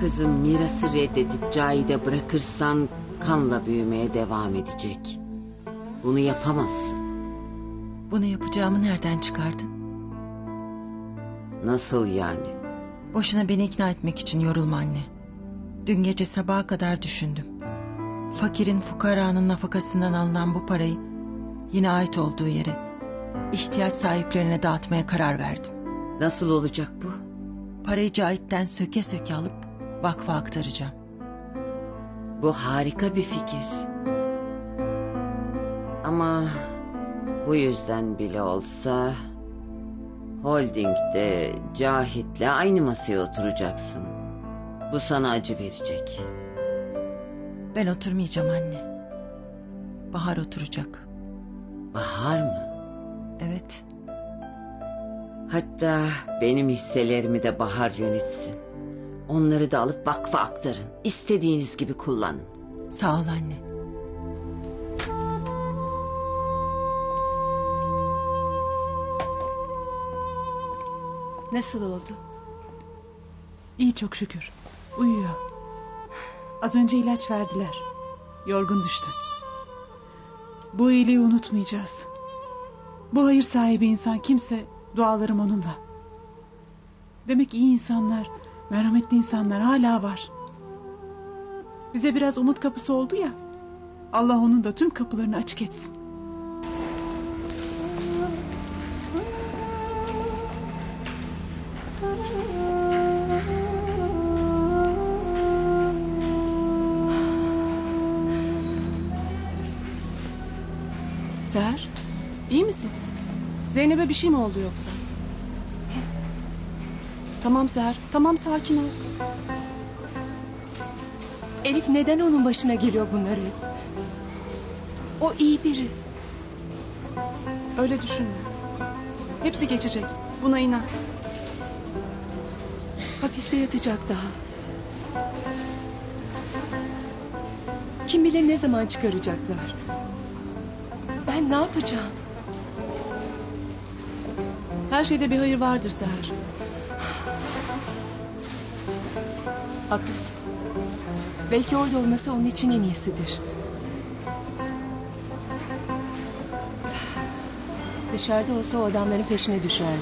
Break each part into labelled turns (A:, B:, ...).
A: Kızım mirası reddedip Cahide bırakırsan kanla büyümeye devam edecek. Bunu yapamazsın.
B: Bunu yapacağımı nereden çıkardın?
A: Nasıl yani?
B: Boşuna beni ikna etmek için yorulma anne. Dün gece sabaha kadar düşündüm. Fakirin fukaranın nafakasından alınan bu parayı yine ait olduğu yere, ihtiyaç sahiplerine dağıtmaya karar verdim.
A: Nasıl olacak bu?
B: Parayı Cahit'ten söke söke alıp vakfa aktaracağım.
A: Bu harika bir fikir. Ama bu yüzden bile olsa holdingde Cahit'le aynı masaya oturacaksın. Bu sana acı verecek.
B: Ben oturmayacağım anne. Bahar oturacak.
A: Bahar mı?
B: Evet,
A: Hatta benim hisselerimi de Bahar yönetsin. Onları da alıp vakfa aktarın. İstediğiniz gibi kullanın.
B: sağ ol anne.
C: Nasıl oldu?
D: İyi çok şükür. Uyuyor. Az önce ilaç verdiler. Yorgun düştü. Bu iyiliği unutmayacağız. Bu hayır sahibi insan kimse dualarım onunla. Demek iyi insanlar, merhametli insanlar hala var. Bize biraz umut kapısı oldu ya. Allah onun da tüm kapılarını açık etsin. Seher, iyi misin? Zeynep'e bir şey mi oldu yoksa? Tamam Seher, tamam sakin ol.
C: Elif neden onun başına geliyor bunları? O iyi biri.
D: Öyle düşünme. Hepsi geçecek. Buna inan.
C: Hapiste yatacak daha. Kim bilir ne zaman çıkaracaklar. Ben ne yapacağım?
D: Her şeyde bir hayır vardır Seher.
C: Haklısın. Belki orada olması onun için en iyisidir. Dışarıda olsa o adamların peşine düşerdi.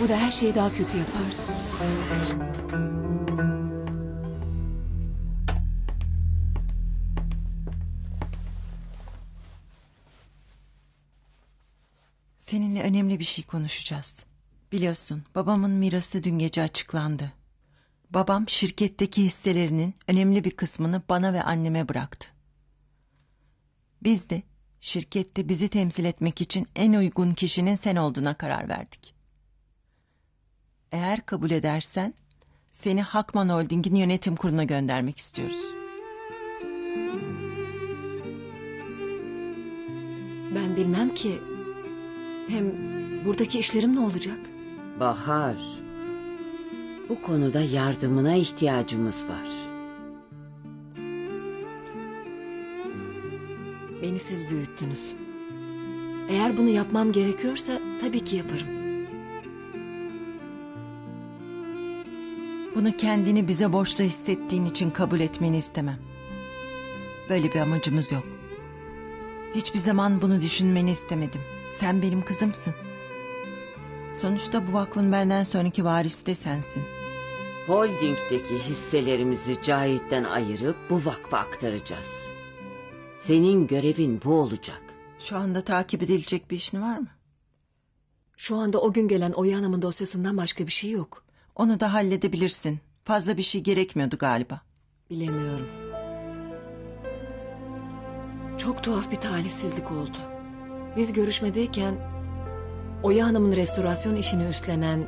C: Bu da her şeyi daha kötü yapardı.
B: Seninle önemli bir şey konuşacağız. Biliyorsun babamın mirası dün gece açıklandı. Babam şirketteki hisselerinin önemli bir kısmını bana ve anneme bıraktı. Biz de şirkette bizi temsil etmek için en uygun kişinin sen olduğuna karar verdik. Eğer kabul edersen seni Hakman Holding'in yönetim kuruluna göndermek istiyoruz.
E: Ben bilmem ki. Hem buradaki işlerim ne olacak?
A: Bahar. Bu konuda yardımına ihtiyacımız var.
E: Beni siz büyüttünüz. Eğer bunu yapmam gerekiyorsa tabii ki yaparım.
B: Bunu kendini bize borçlu hissettiğin için kabul etmeni istemem. Böyle bir amacımız yok. Hiçbir zaman bunu düşünmeni istemedim. Sen benim kızımsın. Sonuçta bu vakfın benden sonraki varisi de sensin.
A: Holding'deki hisselerimizi Cahit'ten ayırıp bu vakfa aktaracağız. Senin görevin bu olacak.
B: Şu anda takip edilecek bir işin var mı?
E: Şu anda o gün gelen Oya Hanım'ın dosyasından başka bir şey yok.
B: Onu da halledebilirsin. Fazla bir şey gerekmiyordu galiba.
E: Bilemiyorum. Çok tuhaf bir talihsizlik oldu. Biz görüşmedeyken Oya Hanım'ın restorasyon işini üstlenen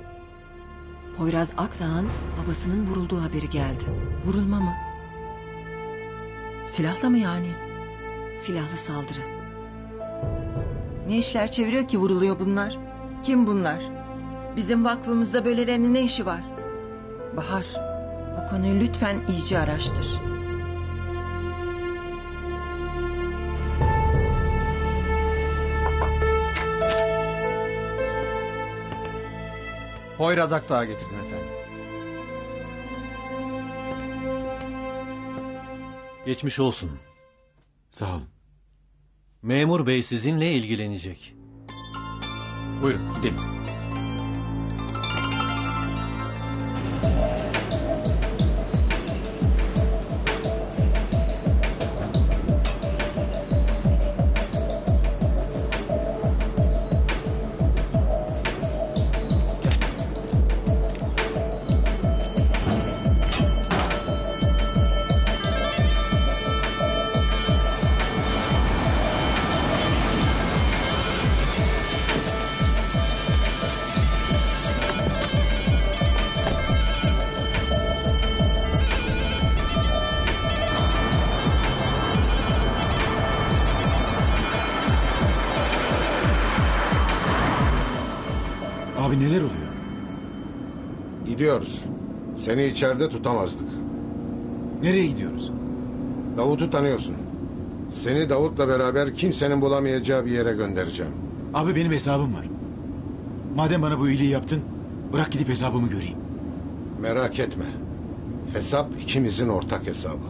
E: Poyraz Akdağ'ın babasının vurulduğu haberi geldi.
B: Vurulma mı? Silahla mı yani?
E: Silahlı saldırı.
B: Ne işler çeviriyor ki vuruluyor bunlar? Kim bunlar? Bizim vakfımızda böylelerinin ne işi var? Bahar, bu konuyu lütfen iyice araştır.
F: Poyraz Akdağ'a getirdim efendim. Geçmiş olsun.
G: Sağ olun.
F: Memur bey sizinle ilgilenecek.
G: Buyurun gidelim.
H: Gidiyoruz. Seni içeride tutamazdık.
G: Nereye gidiyoruz?
H: Davut'u tanıyorsun. Seni Davut'la beraber kimsenin bulamayacağı bir yere göndereceğim.
G: Abi benim hesabım var. Madem bana bu iyiliği yaptın, bırak gidip hesabımı göreyim.
H: Merak etme. Hesap ikimizin ortak hesabı.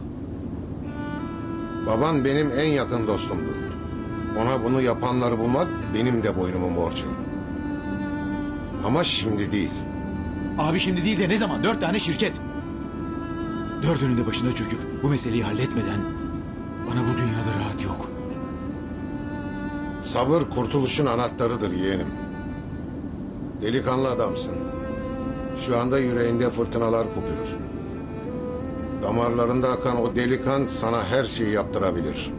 H: Baban benim en yakın dostumdu. Ona bunu yapanları bulmak benim de boynumun borcu. Ama şimdi değil.
G: Abi şimdi değil de ne zaman? Dört tane şirket. Dördünün de başına çöküp bu meseleyi halletmeden bana bu dünyada rahat yok.
H: Sabır kurtuluşun anahtarıdır yeğenim. Delikanlı adamsın. Şu anda yüreğinde fırtınalar kopuyor. Damarlarında akan o delikan sana her şeyi yaptırabilir.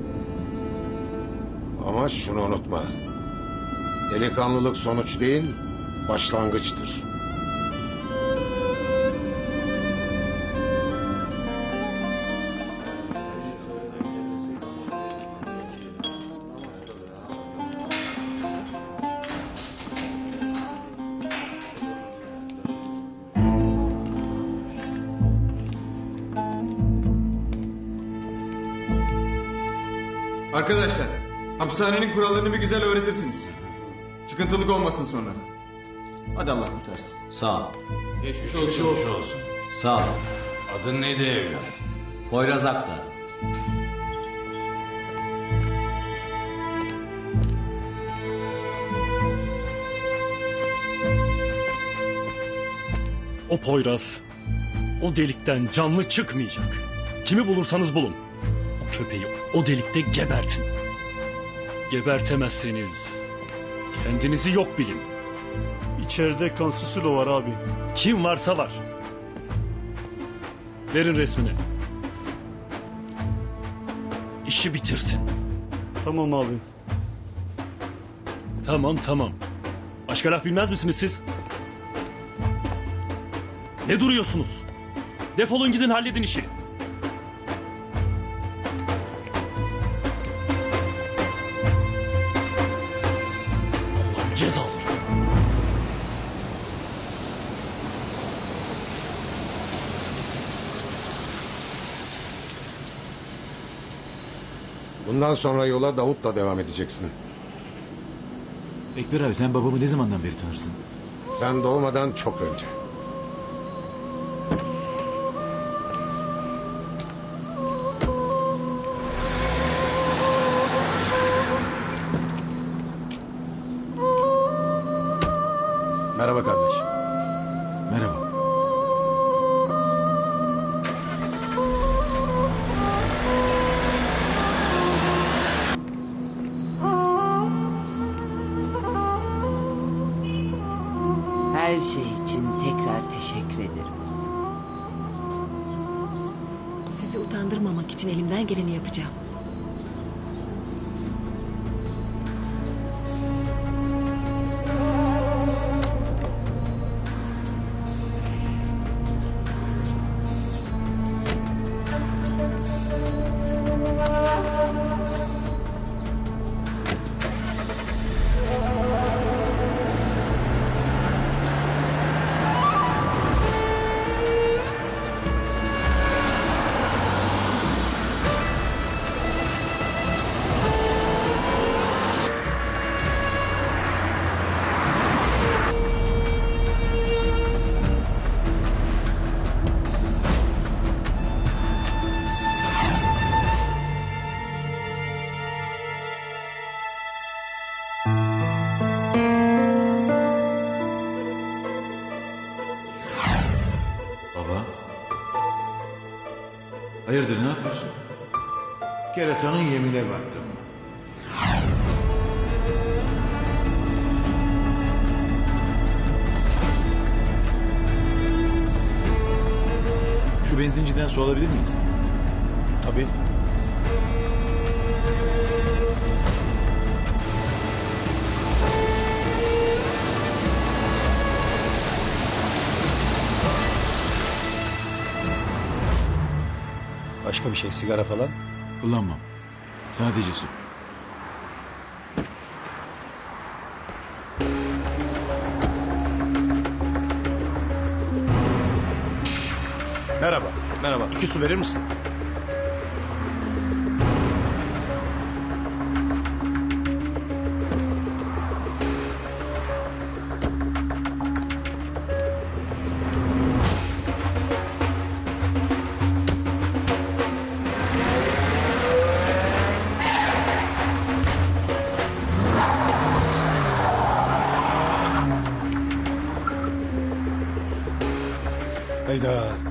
H: Ama şunu unutma. Delikanlılık sonuç değil, başlangıçtır.
I: Arkadaşlar, hapishanenin kurallarını bir güzel öğretirsiniz. Çıkıntılık olmasın sonra. Hadi Allah kurtarsın.
J: Sağ ol.
I: Geçmiş
J: olsun. Sağ ol.
K: Adın neydi evlat?
J: Poyraz Akta.
L: O Poyraz o delikten canlı çıkmayacak. Kimi bulursanız bulun. Köpeği o delikte gebertin. Gebertemezseniz kendinizi yok bilin. İçeride Kansusulo var abi. Kim varsa var. Verin resmini. İşi bitirsin. Tamam abi. Tamam tamam. Başka laf bilmez misiniz siz? Ne duruyorsunuz? Defolun gidin halledin işi.
H: Bundan sonra yola Davut'la devam edeceksin.
G: Ekber abi sen babamı ne zamandan beri tanırsın?
H: Sen doğmadan çok önce.
K: Keratanın yemine baktım.
G: Şu benzinciden su alabilir miyiz?
L: Tabii.
G: Başka bir şey sigara falan? Kullanmam. Sadece su.
L: Merhaba. Merhaba. İki su verir misin?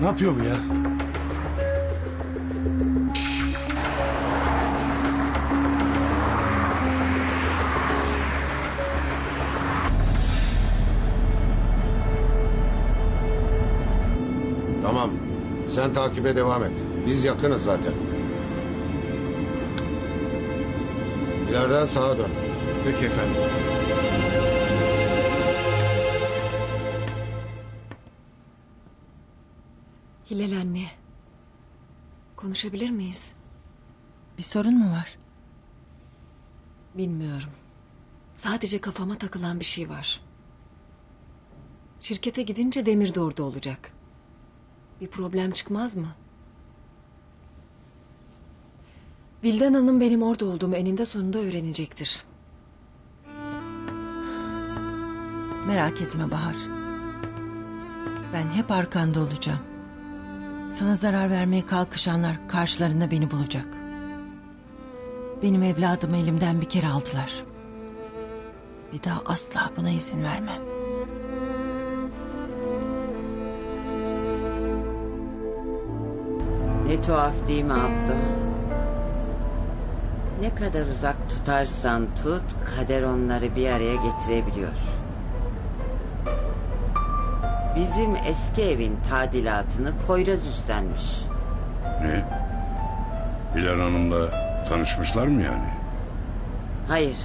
K: Ne yapıyor bu ya?
H: Tamam. Sen takibe devam et. Biz yakınız zaten. İleriden sağa dön.
L: Peki efendim.
E: Hilal anne. Konuşabilir miyiz?
B: Bir sorun mu var?
E: Bilmiyorum. Sadece kafama takılan bir şey var. Şirkete gidince Demir de orada olacak. Bir problem çıkmaz mı? Vildan Hanım benim orada olduğumu eninde sonunda öğrenecektir.
B: Merak etme Bahar. Ben hep arkanda olacağım. Sana zarar vermeye kalkışanlar karşılarında beni bulacak. Benim evladımı elimden bir kere aldılar. Bir daha asla buna izin vermem.
A: Ne tuhaf değil mi Abdo? Ne kadar uzak tutarsan tut, kader onları bir araya getirebiliyor. Bizim eski evin tadilatını Poyraz üstlenmiş.
K: Ne? Hilal Hanım'la tanışmışlar mı yani?
A: Hayır,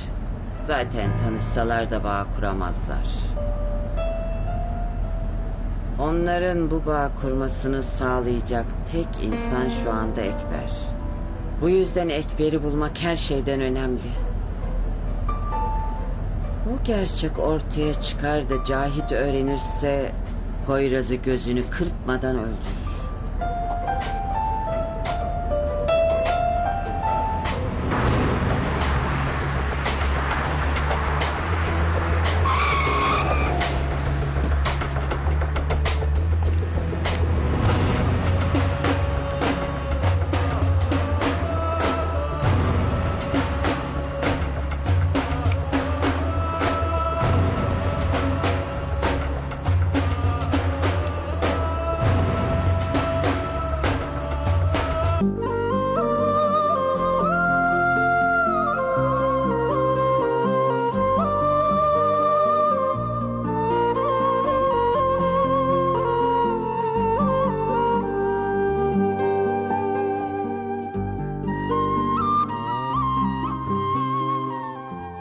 A: zaten tanışsalar da bağ kuramazlar. Onların bu bağ kurmasını sağlayacak tek insan şu anda Ekber. Bu yüzden Ekber'i bulmak her şeyden önemli. Bu gerçek ortaya çıkar da Cahit öğrenirse Poyraz'ı gözünü kırpmadan öldürür.